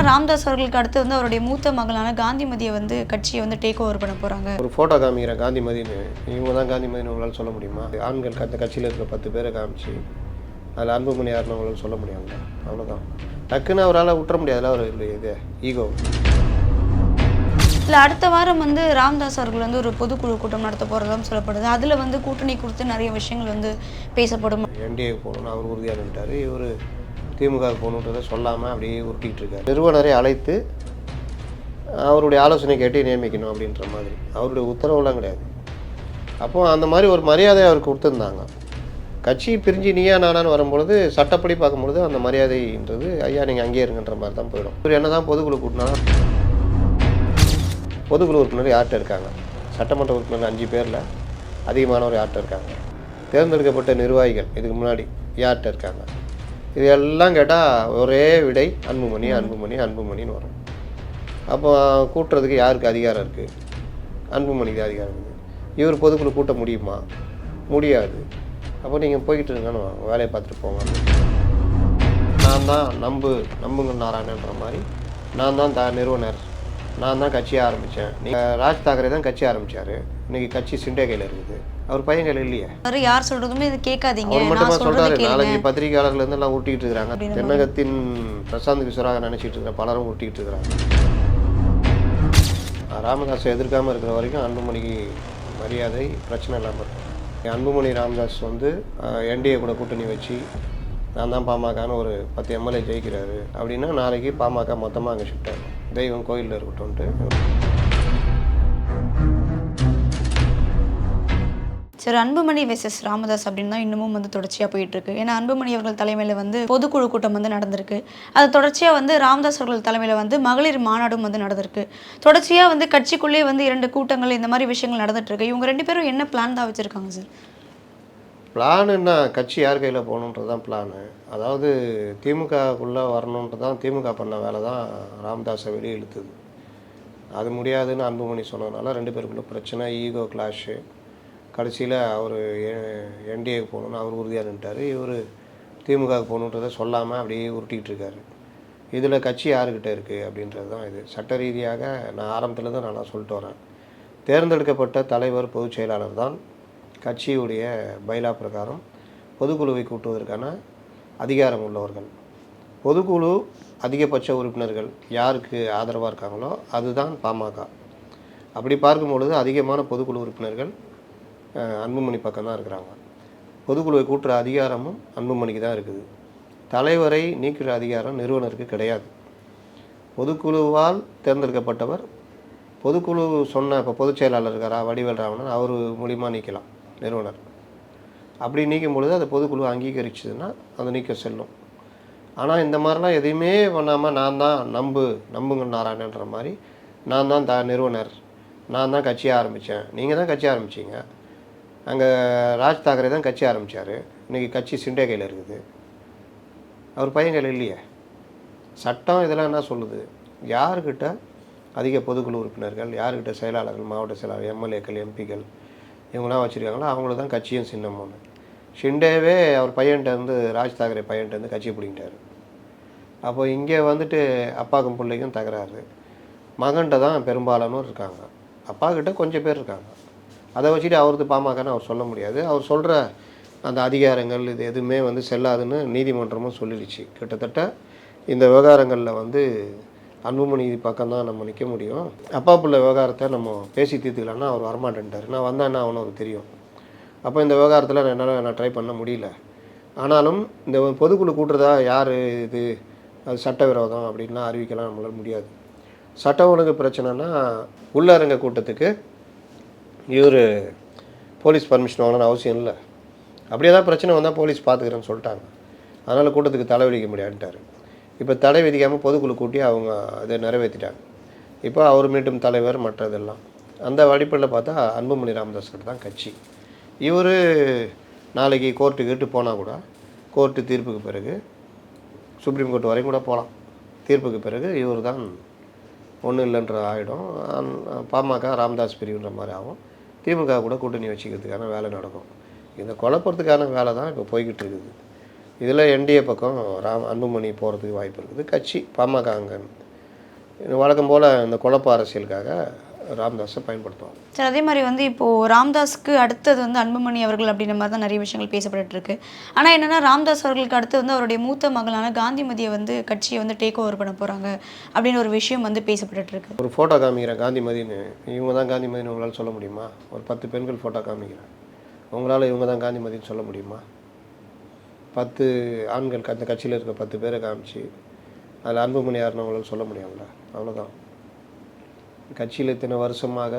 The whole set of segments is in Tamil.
ஏன்னா ராம்தாஸ் அவர்களுக்கு அடுத்து வந்து அவருடைய மூத்த மகளான காந்திமதியை வந்து கட்சியை வந்து டேக் ஓவர் பண்ண போகிறாங்க ஒரு ஃபோட்டோ காமிக்கிறேன் காந்திமதின்னு இவங்க தான் காந்திமதினு உங்களால் சொல்ல முடியுமா? ஆண்கள் அந்த கட்சியில் இருக்கிற பத்து பேரை காமிச்சு அதில் அன்புமணி யாருன்னு உங்களால் சொல்ல முடியாதுல்ல? அவ்வளோதான் டக்குன்னு அவரால் விட்டுற முடியாதுல்ல அவர் இல்லை இது ஈகோ இல்லை அடுத்த வாரம் வந்து ராம்தாஸ் அவர்கள் வந்து ஒரு பொதுக்குழு கூட்டம் நடத்த போகிறதாம் சொல்லப்படுது. அதில் வந்து கூட்டணி குறித்து நிறைய விஷயங்கள் வந்து பேசப்படும். என்டிஏ போகணும்னு அவர் உறுதியாக நின்ட்டார் இவர் திமுக போகணுன்றதை சொல்லாமல் அப்படியே உருட்டிகிட்டு இருக்காரு. நிறுவனரை அழைத்து அவருடைய ஆலோசனை கேட்டு நியமிக்கணும் அப்படின்ற மாதிரி. அவருடைய உத்தரவுலாம் கிடையாது. அப்போ அந்த மாதிரி ஒரு மரியாதை அவருக்கு கொடுத்துருந்தாங்க. கட்சி பிரிஞ்சு நீயா நானான்னு வரும்பொழுது சட்டப்படி பார்க்கும்பொழுது அந்த மரியாதைன்றது ஐயா நீங்கள் அங்கேயே இருங்கன்ற மாதிரி தான் போயிடும். இவர் என்ன தான் பொதுக்குழு கூட்டினா பொதுக்குழு உறுப்பினர் யார்கிட்ட இருக்காங்க? சட்டமன்ற உறுப்பினர் அஞ்சு பேரில் அதிகமானவர் யார்கிட்ட இருக்காங்க? தேர்ந்தெடுக்கப்பட்ட நிர்வாகிகள் இதுக்கு முன்னாடி யார்கிட்ட இருக்காங்க? இது எல்லாம் கேட்டால் ஒரே விடை அன்புமணி அன்புமணி அன்புமணின்னு வரும். அப்போ கூட்டுறதுக்கு யாருக்கு அதிகாரம் இருக்குது அன்புமணிக்கு அதிகாரம் இருக்குது இவர் பொதுக்குழு கூட்ட முடியுமா? முடியாது. அப்போ நீங்கள் போய்கிட்டு இருங்கன்னு வேலையை பார்த்துட்டு போங்க. நான் தான் நம்பு நம்புங்க நாராயணன்ற மாதிரி. நான் தான் த நிறுவனர். நான் தான் கட்சியை ஆரம்பித்தேன் நீங்கள் ராஜ் தாக்கரே தான் கட்சி ஆரம்பித்தார் இன்றைக்கி கட்சி சிண்டே கையில் இருக்குது. அவர் பையன் கையில் இல்லையே? அவர் யார் சொல்கிறதுமே இது கேட்காதீங்க. அவர் மட்டுமா சொல்றாரு? கேளுங்க. நாலஞ்சு பத்திரிகையாளர்கள் இருந்து எல்லாம் ஊட்டிக்கிட்டு இருக்கிறாங்க. தென்னகத்தின் பிரசாந்த் கிஷோராக நினைச்சிட்டு இருக்கிற பலரும் ஊட்டிக்கிட்டு இருக்கிறாங்க. ராமதாஸை எதிர்க்காம இருக்கிற வரைக்கும் அன்புமணிக்கு மரியாதை பிரச்சனை இல்லாமல் இருக்கும். அன்புமணி ராமதாஸ் வந்து என்டிஏ கூட கூட்டணி வச்சு நான் தான் பாமகன்னு ஒரு பத்து எம்எல்ஏ ஜெயிக்கிறாரு. அப்படின்னா நாளைக்கு பாமக மொத்தமாக அங்கே ஷிஃப்ட் ஆகும் தெய்வம் கோயிலில் இருக்கட்டும்ன்ட்டு. சரி அன்புமணி வெசஸ் ராமதாஸ் அப்படின்னு தான் இன்னமும் வந்து தொடர்ச்சியாக போயிட்டு இருக்கு ஏன்னா அன்புமணி அவர்கள் தலைமையில் வந்து பொதுக்குழு கூட்டம் வந்து நடந்திருக்கு. அது தொடர்ச்சியாக வந்து ராமதாஸ் அவர்கள் தலைமையில் வந்து மகளிர் மாநாடும் வந்து நடந்திருக்கு. தொடர்ச்சியாக வந்து கட்சிக்குள்ளேயே வந்து இரண்டு கூட்டங்கள் இந்த மாதிரி விஷயங்கள் நடந்துட்டு இருக்கு இவங்க ரெண்டு பேரும் என்ன பிளான் தான் வச்சுருக்காங்க சார் பிளானுன்னா என்ன? கட்சி யார் கையில் போகணுன்றது தான் பிளானு அதாவது திமுகக்குள்ளே வரணுன்றது தான் திமுக பண்ண வேலை தான் ராமதாஸை வெளியே இழுத்துது. அது முடியாதுன்னு அன்புமணி சொன்னதுனால ரெண்டு பேருக்குள்ள பிரச்சனை ஈகோ கிளாஷு கடைசியில் அவர் என்டிஏக்கு போகணுன்னு அவர் உறுதியாக நின்ட்டார் இவர் திமுகவுக்கு போகணுன்றதை சொல்லாமல் அப்படியே உருட்டிகிட்டு இருக்காரு. இதில் கட்சி யாருக்கிட்ட இருக்குது அப்படின்றது தான் இது. சட்ட ரீதியாக நான் ஆரம்பத்தில் தான் நான் சொல்லிட்டு வரேன். தேர்ந்தெடுக்கப்பட்ட தலைவர் பொதுச் செயலாளர் தான் கட்சியுடைய பைலா பிரகாரம் பொதுக்குழுவை கூட்டுவதற்கான அதிகாரம் உள்ளவர்கள். பொதுக்குழு அதிகபட்ச உறுப்பினர்கள் யாருக்கு ஆதரவாக இருக்காங்களோ அதுதான் பாமக அப்படி பார்க்கும் பொழுது அதிகமான பொதுக்குழு உறுப்பினர்கள் அன்புமணி பக்கம் தான் இருக்கிறாங்க. பொதுக்குழுவை கூட்டுற அதிகாரமும் அன்புமணிக்கு தான் இருக்குது. தலைவரை நீக்கிற அதிகாரம் நிறுவனருக்கு கிடையாது. பொதுக்குழுவால் தேர்ந்தெடுக்கப்பட்டவர் பொதுக்குழு சொன்ன இப்போ பொதுச் செயலாளர் இருக்காரா வடிவேல் ராவணன் அவர் மூலிமா நீக்கலாம் நிறுவனர். அப்படி நீக்கும் பொழுது அது பொதுக்குழு அங்கீகரிச்சதுன்னா அது நீக்க செல்லும். ஆனால் இந்த மாதிரிலாம் எதையுமே பண்ணாமல் நான் தான் நம்பு நம்புங்க நாராயணன்ற மாதிரி நான் தான் த நிறுவனர் நான் தான் கட்சி ஆரம்பித்தேன் நீங்கள் தான் கட்சி ஆரம்பிச்சீங்க. அங்கே ராஜ் தாக்கரே தான் கட்சி ஆரம்பித்தார் இன்றைக்கி கட்சி சிண்டே கையில் இருக்குது. அவர் பையன் கையில் இல்லையே. சட்டம் இதெல்லாம் என்ன சொல்லுது? யாருக்கிட்ட அதிக பொதுக்குழு உறுப்பினர்கள் யாருக்கிட்ட செயலாளர்கள் மாவட்ட செயலாளர் எம்எல்ஏக்கள் எம்பிக்கள் இவங்களாம் வச்சுருக்காங்களோ அவங்கள தான் கட்சியும் சின்னம் ஒன்று ஷிண்டேவே அவர் பையன்கிட்ட இருந்து ராஜ் தாக்கரே பையன்கிட்ட இருந்து கட்சி பிடிங்கிட்டார். அப்போ இங்கே வந்துட்டு அப்பாக்கும் பிள்ளைக்கும் தகராறு. மகன்கிட்ட தான் பெரும்பாலானோர் இருக்காங்க. அப்பா கிட்ட கொஞ்சம் பேர் இருக்காங்க. அதை வச்சுட்டு அவரது பாமகன்னு அவர் சொல்ல முடியாது. அவர் சொல்கிற அந்த அதிகாரங்கள் இது எதுவுமே வந்து செல்லாதுன்னு நீதிமன்றமும் சொல்லிடுச்சு. கிட்டத்தட்ட இந்த விவகாரங்களில் வந்து அன்புமணி பக்கம் தான் நம்ம நிற்க முடியும். அப்பா பிள்ளை விவகாரத்தை நம்ம பேசி தீர்த்துக்கலாம்னா அவர் வரமாட்டேன்ட்டார். நான் வந்தேன்னா அவனு அவருக்கு தெரியும். அப்போ இந்த விவகாரத்தில் நான் என்னால் நான் ட்ரை பண்ண முடியல. ஆனாலும் இந்த பொதுக்குழு கூட்டுறதா யார் இது? அது சட்டவிரோதம் அப்படின்லாம் அறிவிக்கலாம் நம்மளால் முடியாது. சட்ட ஒழுங்கு பிரச்சனைனா உள்ளரங்க கூட்டத்துக்கு இவர் போலீஸ் பர்மிஷன் வாங்கணும்னு அவசியம் இல்லை. அப்படியே தான் பிரச்சனை வந்தால் போலீஸ் பார்த்துக்கிறேன்னு சொல்லிட்டாங்க. அதனால் கூட்டத்துக்கு தடை விதிக்க முடியாதுன்ட்டார். இப்போ தடை விதிக்காமல் பொதுக்குழு கூட்டி அவங்க அதை நிறைவேற்றிட்டாங்க இப்போ அவர் மீண்டும் தலைவர் மற்றதெல்லாம். அந்த அடிப்படையில் பார்த்தா அன்புமணி ராமதாஸ் தான் கட்சி. இவர் நாளைக்கு கோர்ட்டு கேட்டு போனால் கூட கோர்ட்டு தீர்ப்புக்கு பிறகு சுப்ரீம் கோர்ட் வரைக்கும் கூட போகலாம் தீர்ப்புக்கு பிறகு இவர் தான் ஒன்றும் இல்லைன்ற ஆகிடும் பாமக ராமதாஸ் பிரிவுன்ற மாதிரி ஆகும். திமுக கூட கூட்டணி வச்சுக்கிறதுக்கான வேலை நடக்கும். இந்த குழப்பறதுக்கான வேலை தான் இப்போ போய்கிட்டு இருக்குது. இதில் என்டிஏ பக்கம் ராம் அன்புமணி போகிறதுக்கு வாய்ப்பு இருக்குது. கட்சி பாமக அங்கே வழக்கம் போல் இந்த குழப்ப அரசியலுக்காக ராமதாஸை பயன்படுத்துவாங்க. சார் அதே மாதிரி வந்து இப்போது ராம்தாஸ்க்கு அடுத்தது வந்து அன்புமணி அவர்கள் அப்படின்ற மாதிரி தான் நிறைய விஷயங்கள் பேசப்பட்டு இருக்கு ஆனால் என்னன்னா ராம்தாஸ் அவர்களுக்கு அடுத்து வந்து அவருடைய மூத்த மகளான காந்திமதியை வந்து கட்சியை வந்து டேக் ஓவர் பண்ண போகிறாங்க அப்படின்னு ஒரு விஷயம் வந்து பேசப்பட்டு இருக்கு ஒரு ஃபோட்டோ காமிக்கிறேன் காந்திமதின்னு. இவங்க தான் காந்திமதின்னு உங்களால் சொல்ல முடியுமா? ஒரு பத்து பெண்கள் ஃபோட்டோ காமிக்கிறேன். உங்களால் இவங்க தான் காந்திமதின்னு சொல்ல முடியுமா? பத்து ஆண்கள் அந்த கட்சியில் இருக்க பத்து பேரை காமிச்சு அதில் அன்புமணி யாருன்னு உங்களால் சொல்ல முடியாதுல்ல அவ்வளோதான் கட்சியில் இத்தனை வருஷமாக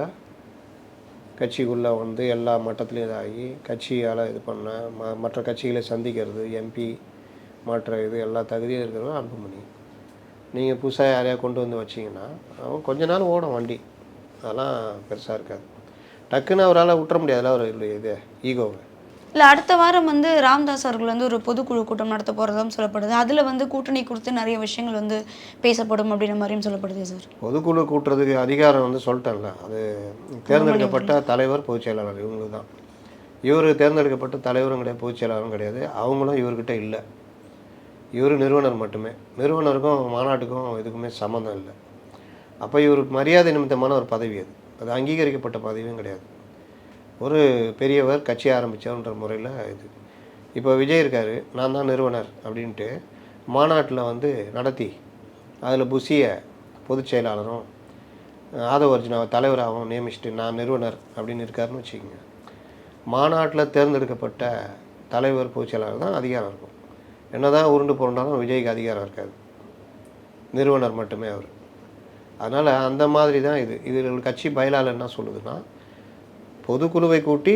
கட்சிக்குள்ளே வந்து எல்லா மட்டத்துலையும் இதாகி கட்சியால் இது பண்ண ம மற்ற கட்சிகளை சந்திக்கிறது எம்பி மற்ற இது எல்லா தகுதியும் இருக்கிறவங்க அன்புமணி. நீங்கள் புதுசாக யாரையா கொண்டு வந்து வச்சிங்கன்னா அவன் கொஞ்ச நாள் ஓடும் வண்டி. அதெல்லாம் பெருசாக இருக்காது. டக்குன்னு அவரால் விட்டுற முடியாதுல்ல அவர் இல்லை இது ஈகோவை. இல்லை அடுத்த வாரம் வந்து ராம்தாஸ் அவர்கள் வந்து ஒரு பொதுக்குழு கூட்டம் நடத்த போகிறதாம் சொல்லப்படுது. அதில் வந்து கூட்டணி குறித்து நிறைய விஷயங்கள் வந்து பேசப்படும் அப்படின்ற மாதிரியும் சொல்லப்படுது சார். பொதுக்குழு கூட்டுறதுக்கு அதிகாரம் வந்து சொல்லிட்டேன்ல அது தேர்ந்தெடுக்கப்பட்ட தலைவர் பொதுச் செயலாளர் இவங்களுக்கு தான். இவர் தேர்ந்தெடுக்கப்பட்ட தலைவரும் கிடையாது பொதுச் செயலாளரும் கிடையாது. அவங்களும் இவர்கிட்ட இல்லை. இவர் நிறுவனர் மட்டுமே. நிறுவனருக்கும் மாநாட்டுக்கும் இதுக்குமே சம்மந்தம் இல்லை. அப்போ இவருக்கு மரியாதை நிமித்தமான ஒரு பதவி அது. அது அங்கீகரிக்கப்பட்ட பதவியும் கிடையாது. ஒரு பெரியவர் கட்சி ஆரம்பித்தவன்ற முறையில் இது. இப்போ விஜய் இருக்கார் நான் தான் நிறுவனர் அப்படின்ட்டு மாநாட்டில் வந்து நடத்தி அதில் புஷியை பொதுச் செயலாளரும் ஆதவ அர்ஜுனாவை தலைவராகவும் நியமிச்சுட்டு நான் நிறுவனர் அப்படின்னு இருக்காருன்னு வச்சுக்கோங்க. மாநாட்டில் தேர்ந்தெடுக்கப்பட்ட தலைவர் பொதுச் செயலாளர் தான் அதிகாரம் இருக்கும். என்ன தான் உருண்டு புரண்டாலும் விஜய்க்கு அதிகாரம் இருக்காது. நிறுவனர் மட்டுமே அவர். அதனால் அந்த மாதிரி தான் இது. இது கட்சி பயிலாளர் என்ன சொல்லுதுன்னா பொதுக்குழுவை கூட்டி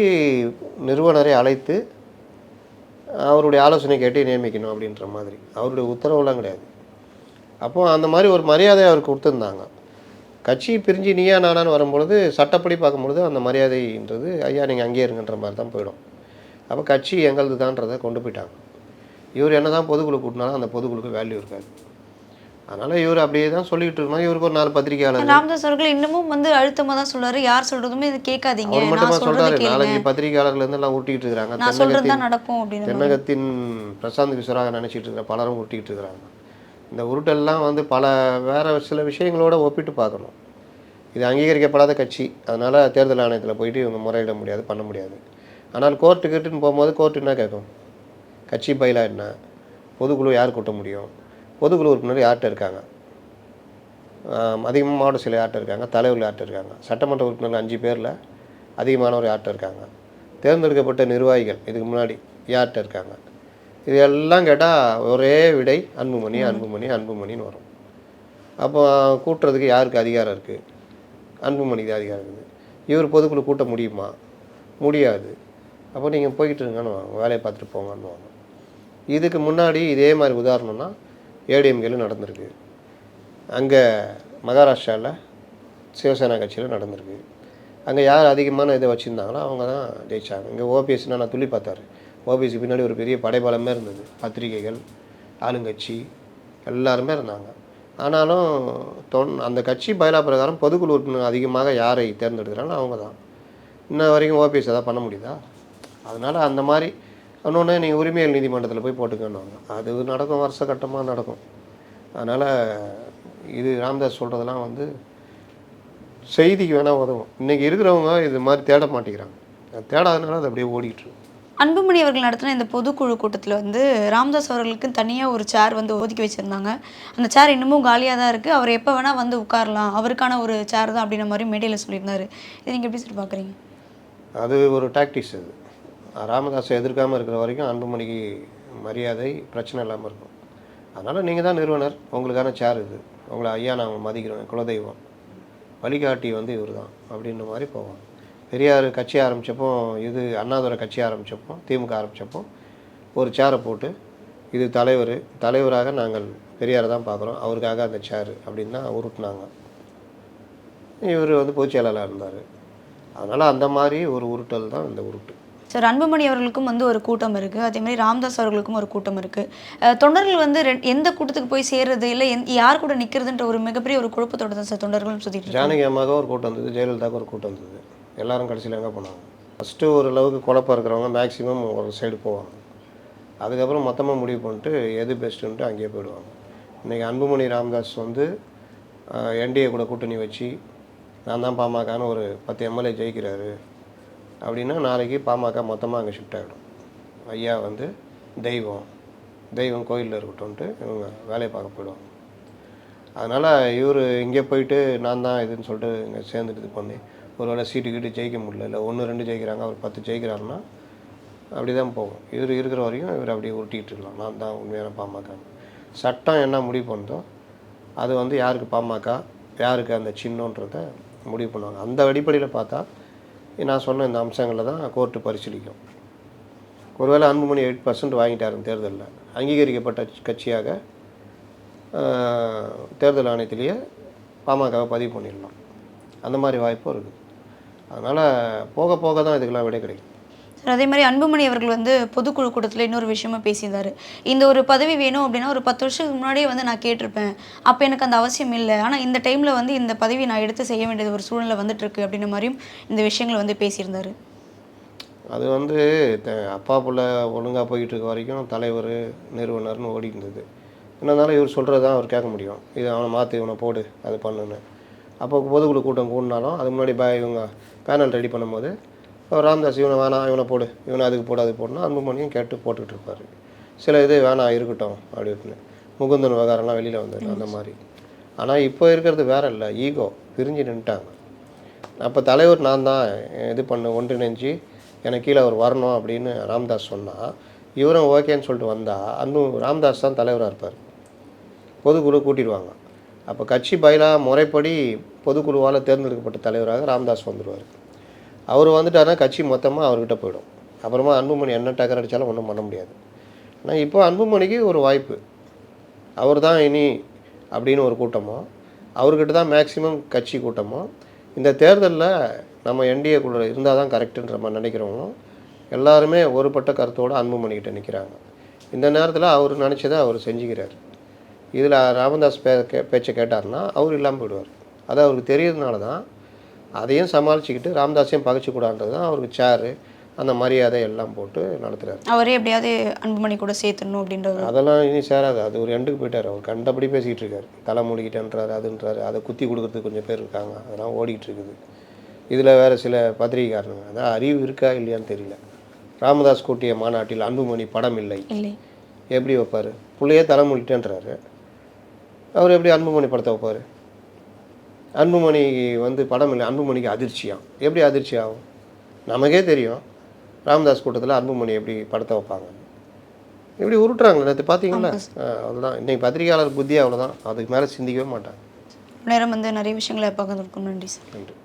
நிறுவனரை அழைத்து அவருடைய ஆலோசனை கேட்டு நியமிக்கணும் அப்படின்ற மாதிரி. அவருடைய உத்தரவுலாம் கிடையாது. அப்போது அந்த மாதிரி ஒரு மரியாதை அவருக்கு கொடுத்துருந்தாங்க. கட்சி பிரிஞ்சு நீயா நானான்னு வரும்பொழுது சட்டப்படி பார்க்கும்பொழுது அந்த மரியாதைன்றது ஐயா நீங்கள் அங்கேயே இருங்கன்ற மாதிரி தான் போயிடும். அப்போ கட்சி எங்களது தான்றதை கொண்டு போயிட்டாங்க. இவர் என்ன தான் பொதுக்குழு கூட்டினாலும் அந்த பொதுக்குழுக்கு வேல்யூ இருக்காது. அதனால் இவர் அப்படியே தான் சொல்லிக்கிட்டு இருக்கணும் இவருக்கு ஒரு நாலு பத்திரிகையாளர் ராம்தாஸ் அவர்கள் இன்னமும் வந்து அழுத்தமாக தான் சொல்றாரு. யார் சொல்றதுமே இது கேட்காதீங்க. அவர் மட்டுமா சொல்றாரு. நாலஞ்சு பத்திரிகையாளர்கள் இருந்து எல்லாம் ஊட்டிக்கிட்டு இருக்கிறாங்க. நான் சொல்றது தான் நடக்கும் அப்படின்னு தென்னகத்தின் பிரசாந்த் கிஷோராக நினச்சிட்டு இருக்கிற பலரும் உருட்டிக்கிட்டு இருக்கிறாங்க. இந்த உருட்டெல்லாம் வந்து பல வேற சில விஷயங்களோட ஒப்பிட்டு பார்க்கணும். இது அங்கீகரிக்கப்படாத கட்சி. அதனால் தேர்தல் ஆணையத்தில் போயிட்டு இவங்க முறையிட முடியாது பண்ண முடியாது. ஆனால் கோர்ட்டு கிட்டுன்னு போகும்போது கோர்ட்டு என்ன கேட்கும்? கட்சி பயிலா என்ன? பொதுக்குழு யார் கூட்ட முடியும்? பொதுக்குழு உறுப்பினர் யார்கிட்ட இருக்காங்க? அதிகமாக மாவட்ட சில யார்கிட்ட இருக்காங்க? தலைவர்கள் யார்கிட்ட இருக்காங்க? சட்டமன்ற உறுப்பினர்கள் அஞ்சு பேரில் அதிகமானவர் யார்கிட்ட இருக்காங்க? தேர்ந்தெடுக்கப்பட்ட நிர்வாகிகள் இதுக்கு முன்னாடி யார்கிட்ட இருக்காங்க? இது எல்லாம் கேட்டால் ஒரே விடை அன்புமணி அன்புமணி அன்புமணின்னு வரும். அப்போ கூட்டுறதுக்கு யாருக்கு அதிகாரம் இருக்குது அன்புமணிக்கு தான் அதிகாரம் இருக்குது. இவர் பொதுக்குழு கூட்ட முடியுமா? முடியாது. அப்போ நீங்கள் போய்கிட்டு இருங்கன்னு வாங்க வேலையை பார்த்துட்டு போங்கன்னு வாங்க இதுக்கு முன்னாடி இதே மாதிரி உதாரணம்னா ஏடிஎம்கேல நடந்திருக்கு. அங்கே மகாராஷ்டிராவில் சிவசேனா கட்சியில் நடந்திருக்கு. அங்கே யார் அதிகமான இதை வச்சுருந்தாங்களோ அவங்க தான் ஜெயித்தாங்க இங்கே ஓபிஎஸ்னால் நான் துள்ளி பார்த்தாரு. ஓபிஎஸ்க்கு பின்னாடி ஒரு பெரிய படைபலமே இருந்தது. பத்திரிகைகள் ஆளுங்கட்சி எல்லாருமே இருந்தாங்க. ஆனாலும் தொன் அந்த கட்சி பயிலா பிரகாரம் பொதுக்குழு உறுப்பினர் அதிகமாக யாரை தேர்ந்தெடுக்கிறாங்களோ அவங்க தான் இன்ன வரைக்கும் ஓபிஎஸ் எதாவது பண்ண முடியுதா? அதனால் அந்த மாதிரி இன்னொன்று நீங்கள் உரிமையல் நீதிமன்றத்தில் போய் போட்டுக்கணுவாங்க அது நடக்கும் வருஷ கட்டமாக நடக்கும். அதனால் இது ராம்தாஸ் சொல்கிறதெல்லாம் வந்து செய்திக்கு வேணால் உதவும். இன்றைக்கி இருக்கிறவங்க இது மாதிரி தேட மாட்டேங்கிறாங்க. அது தேடாதனால அது அப்படியே ஓடிட்டு இருக்கு. அன்புமணி அவர்கள் நடத்தின இந்த பொதுக்குழு கூட்டத்தில் வந்து ராம்தாஸ் அவர்களுக்கு தனியாக ஒரு சேர் வந்து ஒதுக்கி வச்சுருந்தாங்க. அந்த சேர் இன்னமும் காலியாக தான் இருக்குது அவர் எப்போ வேணால் வந்து உட்காரலாம். அவருக்கான ஒரு சேர் தான் அப்படின்ற மாதிரி மேடையில் சொல்லியிருந்தாரு. இது நீங்கள் எப்படி சார் பார்க்குறீங்க அது ஒரு டாக்டிக்ஸ் அது. ராமதாஸை எதிர்க்காமல் இருக்கிற வரைக்கும் அன்புமணிக்கு மரியாதை பிரச்சனை இல்லாமல் இருக்கும். அதனால் நீங்கள் தான் நிறுவனர். உங்களுக்கான சேர் இது. உங்களை ஐயா நான் மதிக்கிறேன் குலதெய்வம். வழிகாட்டி வந்து இவர் தான் அப்படின்ற மாதிரி போவாங்க. பெரியார் கட்சி ஆரம்பித்தப்போ இது அண்ணாதுரை கட்சி ஆரம்பித்தப்போ திமுக ஆரம்பித்தப்போ ஒரு சேரை போட்டு இது தலைவர் தலைவராக நாங்கள் பெரியாரை தான் பார்க்குறோம். அவருக்காக அந்த சேரு அப்படின்னு தான் உருட்டினாங்க. இவர் வந்து பொதுச் இருந்தார். அதனால் அந்த மாதிரி ஒரு உருட்டல் தான் இந்த உருட்டு. சார் அன்புமணி அவர்களுக்கும் வந்து ஒரு கூட்டம் இருக்குது அதே மாதிரி ராம்தாஸ் அவர்களுக்கும் ஒரு கூட்டம் இருக்குது தொண்டர்கள் வந்து எந்த கூட்டத்துக்கு போய் சேர்றது இல்லை எந் யார் கூட நிற்கிறதுன்ற ஒரு மிகப்பெரிய ஒரு குழப்பத்தோட தான் சார் தொண்டர்களும் சுற்றிட்டு ஜானகி அம்மாவுக்கு ஒரு கூட்டம் வந்தது ஜெயலலிதாவுக்கு ஒரு கூட்டம் வந்தது எல்லாரும் கடைசியில் எங்கே போனாங்க? ஃபஸ்ட்டு ஓரளவுக்கு குழப்பம் இருக்கிறவங்க மேக்ஸிமம் ஒரு சைடு போவாங்க. அதுக்கப்புறம் மொத்தமாக முடிவு பண்ணிட்டு எது பெஸ்ட்டுன்ட்டு அங்கேயே போயிடுவாங்க. இன்றைக்கி அன்புமணி ராமதாஸ் வந்து என்டிஏ கூட கூட்டணி வச்சு நான் தான் பாமகன்னு ஒரு பத்து எம்எல்ஏ ஜெயிக்கிறாரு. அப்படின்னா நாளைக்கு பாமக மொத்தமாக அங்கே ஷிஃப்ட் ஆகிடும் ஐயா வந்து தெய்வம் தெய்வம் கோயிலில் இருக்கட்டும்ன்ட்டு இவங்க வேலையை பார்க்க போயிடுவாங்க. அதனால் இவர் இங்கே போயிட்டு நான் தான் இதுன்னு சொல்லிட்டு இங்கே சேர்ந்துட்டு இது பண்ணி ஒரு வேளை சீட்டு கீட்டு ஜெயிக்க முடியல இல்லை ஒன்று ரெண்டு ஜெயிக்கிறாங்க அவர் பத்து ஜெயிக்கிறாருன்னா அப்படி தான் போகும். இவர் இருக்கிற வரைக்கும் இவர் அப்படியே உருட்டிகிட்டு இருக்கலாம். நான் தான் உண்மையான பாமக. சட்டம் என்ன முடிவு பண்ணுதோ அது வந்து யாருக்கு பாமக யாருக்கு அந்த சின்னன்றதை முடிவு பண்ணுவாங்க. அந்த அடிப்படையில் பார்த்தா நான் சொன்ன இந்த அம்சங்களில் தான் கோர்ட்டு பரிசீலிக்கும். ஒருவேளை அன்புமணி எயிட் பர்சன்ட் வாங்கிட்டாரு தேர்தலில். அங்கீகரிக்கப்பட்ட கட்சியாக தேர்தல் ஆணையத்திலேயே பாமகவை பதிவு பண்ணிடலாம். அந்த மாதிரி வாய்ப்பும் இருக்குது. அதனால் போக போக தான் இதுக்கெல்லாம் விடை கிடைக்கும். அதே மாதிரி அன்புமணி அவர்கள் வந்து பொதுக்குழு கூட்டத்தில் இன்னொரு விஷயமா பேசியிருந்தாரு. இந்த ஒரு பதவி வேணும் அப்படின்னா ஒரு பத்து வருஷத்துக்கு முன்னாடியே வந்து நான் கேட்டிருப்பேன். அப்போ எனக்கு அந்த அவசியம் இல்லை. ஆனால் இந்த டைமில் வந்து இந்த பதவி நான் எடுத்து செய்ய வேண்டியது ஒரு சூழ்நிலை வந்துட்டு இருக்கு அப்படின்ற மாதிரியும் இந்த விஷயங்களை வந்து பேசியிருந்தாரு. அது வந்து த- அப்பா பிள்ளை ஒழுங்காக போயிட்டு இருக்க வரைக்கும் தலைவர் நிறுவனர்னு ஓடி இருந்தது. என்னன்னாலும் இவர் சொல்கிறது தான் அவர் கேட்க முடியும். இது அவனை மாற்று இவனை போடு அது பண்ணுன்னு. அப்போ பொதுக்குழு கூட்டம் கூடினாலும் அது முன்னாடி ப இவங்க பேனல் ரெடி பண்ணும்போது ராமதாஸ் இவனை வேணாம் இவனை போடு இவனை அதுக்கு போடு அதுக்கு போடணும் அன்புமணியும் கேட்டு போட்டுக்கிட்டு இருப்பார். சில இது வேணாம் இருக்கட்டும் அப்படின்னு முகுந்தன் விவகாரம்லாம் வெளியில் வந்தது அந்த மாதிரி. ஆனால் இப்போ இருக்கிறது வேற இல்லை ஈகோ பிரிஞ்சு நின்ட்டாங்க அப்போ தலைவர் நான் தான் இது பண்ண ஒன்றிணைஞ்சு எனக்கு கீழே அவர் வரணும் அப்படின்னு ராம்தாஸ் சொன்னால் இவரும் ஓகேன்னு சொல்லிட்டு வந்தால் அன்பு ராம்தாஸ் தான் தலைவராக இருப்பார். பொதுக்குழு கூட்டிடுவாங்க. அப்போ கட்சி பயிலாக முறைப்படி பொதுக்குழுவால் தேர்ந்தெடுக்கப்பட்ட தலைவராக ராம்தாஸ் வந்துடுவார் அவர் வந்துட்டாருன்னா கட்சி மொத்தமாக அவர்கிட்ட போயிடும். அப்புறமா அன்புமணி என்ன டக்கர் அடித்தாலும் ஒன்றும் பண்ண முடியாது. ஆனால் இப்போ அன்புமணிக்கு ஒரு வாய்ப்பு. அவர் தான் இனி அப்படின்னு ஒரு கூட்டமோ அவர்கிட்ட தான் மேக்சிமம் கட்சி கூட்டமோ இந்த தேர்தலில் நம்ம என்டிஏ குழு இருந்தால் தான் கரெக்டுன்ற மாதிரி நினைக்கிறவங்களும் எல்லாருமே ஒருபட்ட கருத்தோடு அன்புமணிக்கிட்ட நிற்கிறாங்க இந்த நேரத்தில் அவர் நினச்சதை அவர் செஞ்சுக்கிறார். இதில் ராமதாஸ் பே கே பேச்சை கேட்டார்னா அவர் இல்லாமல் போயிடுவார். அது அவருக்கு தெரியறதுனால தான் அதையும் சமாளிச்சுக்கிட்டு ராமதாஸையும் பகைச்சிக்கூடான்றது தான் அவருக்கு சேரு அந்த மரியாதை எல்லாம் போட்டு நடத்துகிறார் அவரே எப்படியாவது அன்புமணி கூட சேர்த்துடணும் அப்படின்ற ஒரு அதெல்லாம் இனி சேராது. அது ஒரு எண்டுக்கு போயிட்டார். அவர் கண்டபடி பேசிக்கிட்டு இருக்காரு தலை மூடிக்கிட்டேன்றாரு அதுன்றாரு. அதை குத்தி கொடுக்கறதுக்கு கொஞ்சம் பேர் இருக்காங்க. அதெல்லாம் ஓடிட்டு இருக்குது இதில் வேறு சில பத்திரிகைக்காரனுங்க. அதான் அறிவு இருக்கா இல்லையான்னு தெரியல. ராமதாஸ் கூட்டிய மாநாட்டில் அன்புமணி படம் இல்லை. இல்லை. எப்படி வைப்பார்? பிள்ளையே தலை மூடிட்டேன்றாரு. அவர் எப்படி அன்புமணி படத்தை வைப்பார்? அன்புமணி வந்து படம் இல்லை அன்புமணிக்கு அதிர்ச்சியாம். எப்படி அதிர்ச்சி ஆகும் நமக்கே தெரியும். ராமதாஸ் கூட்டத்தில் அன்புமணி எப்படி படத்தை வைப்பாங்க. இப்படி உருட்டுறாங்களே நேற்று பார்த்தீங்களா அவ்வளோதான் இன்னைக்கு பத்திரிகையாளர் புத்தி அவ்வளோதான் அதுக்கு மேலே சிந்திக்கவே மாட்டாங்க. நேரம் வந்து நிறைய விஷயங்களை பகிர்ந்துருக்கோம் நன்றி சார். நன்றி.